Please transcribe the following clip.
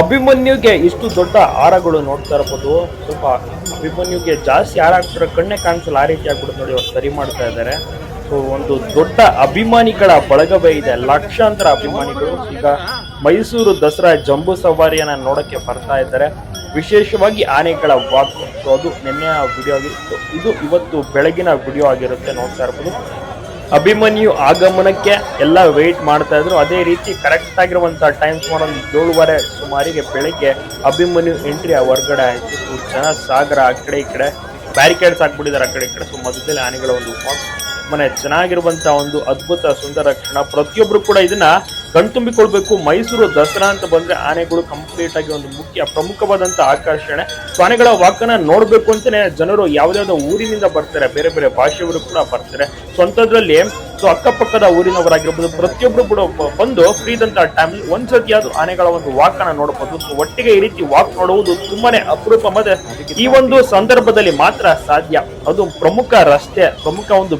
ಅಭಿಮನ್ಯುಗೆ ಇಷ್ಟು ದೊಡ್ಡ ಹಾರಗಳು ನೋಡ್ತಾ ಇರ್ಬೋದು. ಸ್ವಲ್ಪ ಅಭಿಮನ್ಯುಗೆ ಜಾಸ್ತಿ ಹಾರ ಹಾಕ್ತಾರೆ ಕಣ್ಣೆ ಕಾಣಿಸಲ್ಲ, ಆ ರೀತಿ ಆಗ್ಬಿಡುತ್ತೆ ನೋಡಿ, ಅವ್ರು ಸರಿ ಮಾಡ್ತಾ ಇದ್ದಾರೆ. ಸೊ ಒಂದು ದೊಡ್ಡ ಅಭಿಮಾನಿಗಳ ಬಳಗವೇ ಇದೆ, ಲಕ್ಷಾಂತರ ಅಭಿಮಾನಿಗಳು ಈಗ ಮೈಸೂರು ದಸರಾ ಜಂಬೂ ಸವಾರಿಯನ್ನ ನೋಡಕ್ಕೆ ಬರ್ತಾ ಇದ್ದಾರೆ. ವಿಶೇಷವಾಗಿ ಆನೆಗಳ ವಾಕ್. ಸೊ ಅದು ನಿನ್ನೆಯ ವಿಡಿಯೋ ಆಗಿತ್ತು. ಇದು ಇವತ್ತು ಬೆಳಗಿನ ವಿಡಿಯೋ ಆಗಿರುತ್ತೆ, ನೋಡ್ತಾ ಇರ್ಬೋದು. ಅಭಿಮನ್ಯು ಆಗಮನಕ್ಕೆ ಎಲ್ಲ ವೆಯ್ಟ್ ಮಾಡ್ತಾ ಇದ್ರು. ಅದೇ ರೀತಿ ಕರೆಕ್ಟ್ ಆಗಿರುವಂತ ಟೈಮ್ ಸುಮಾರು ಒಂದು ಏಳುವರೆ ಸುಮಾರಿಗೆ ಬೆಳಿಗ್ಗೆ ಅಭಿಮನ್ಯು ಎಂಟ್ರಿ ಹೊರಗಡೆ ಆಯ್ತು. ಜನ ಸಾಗರ ಆ ಕಡೆ ಈ ಕಡೆ ಬ್ಯಾರಿಕೇಡ್ಸ್ ಹಾಕ್ಬಿಟ್ಟಿದ್ದಾರೆ. ಆ ಕಡೆ ಈ ಕಡೆ. ಸೊ ಮಧ್ಯದಲ್ಲಿ ಆನೆಗಳ ಒಂದು walk. ಮನೆ, ಚೆನ್ನಾಗಿರುವಂತ ಒಂದು ಅದ್ಭುತ ಸುಂದರ ಕ್ಷಣ. ಪ್ರತಿಯೊಬ್ರು ಕೂಡ ಇದನ್ನ ಕಣ್ತುಂಬಿಕೊಳ್ಬೇಕು. ಮೈಸೂರು ದಸರಾ ಅಂತ ಬಂದ್ರೆ ಆನೆಗಳು ಕಂಪ್ಲೀಟ್ ಆಗಿ ಒಂದು ಮುಖ್ಯ, ಪ್ರಮುಖವಾದಂತ ಆಕರ್ಷಣೆ. ಆನೆಗಳ ವಾಕನ ನೋಡ್ಬೇಕು ಅಂತಾನೆ ಜನರು ಯಾವ್ದಾವ್ದೋ ಊರಿನಿಂದ ಬರ್ತಾರೆ, ಬೇರೆ ಬೇರೆ ಭಾಷೆಯವರು ಕೂಡ ಬರ್ತಾರೆ. ಸೊ ಅಂಥದ್ರಲ್ಲಿ ಸೊ ಅಕ್ಕಪಕ್ಕದ ಊರಿನವರಾಗಿರ್ಬೋದು, ಪ್ರತಿಯೊಬ್ರು ಕೂಡ ಬಂದು ಫ್ರೀ ಇದ್ದಂತ ಟೈಮ್ ಒಂದ್ಸತಿ ಅದು ಆನೆಗಳ ಒಂದು ವಾಕನ ನೋಡಬಹುದು ಸೊ ಒಟ್ಟಿಗೆ ಈ ರೀತಿ ವಾಕ್ ನೋಡುವುದು ತುಂಬಾನೇ ಅಪರೂಪ ಮತ್ತೆ ಈ ಒಂದು ಸಂದರ್ಭದಲ್ಲಿ ಮಾತ್ರ ಸಾಧ್ಯ. ಅದು ಪ್ರಮುಖ ರಸ್ತೆ, ಪ್ರಮುಖ ಒಂದು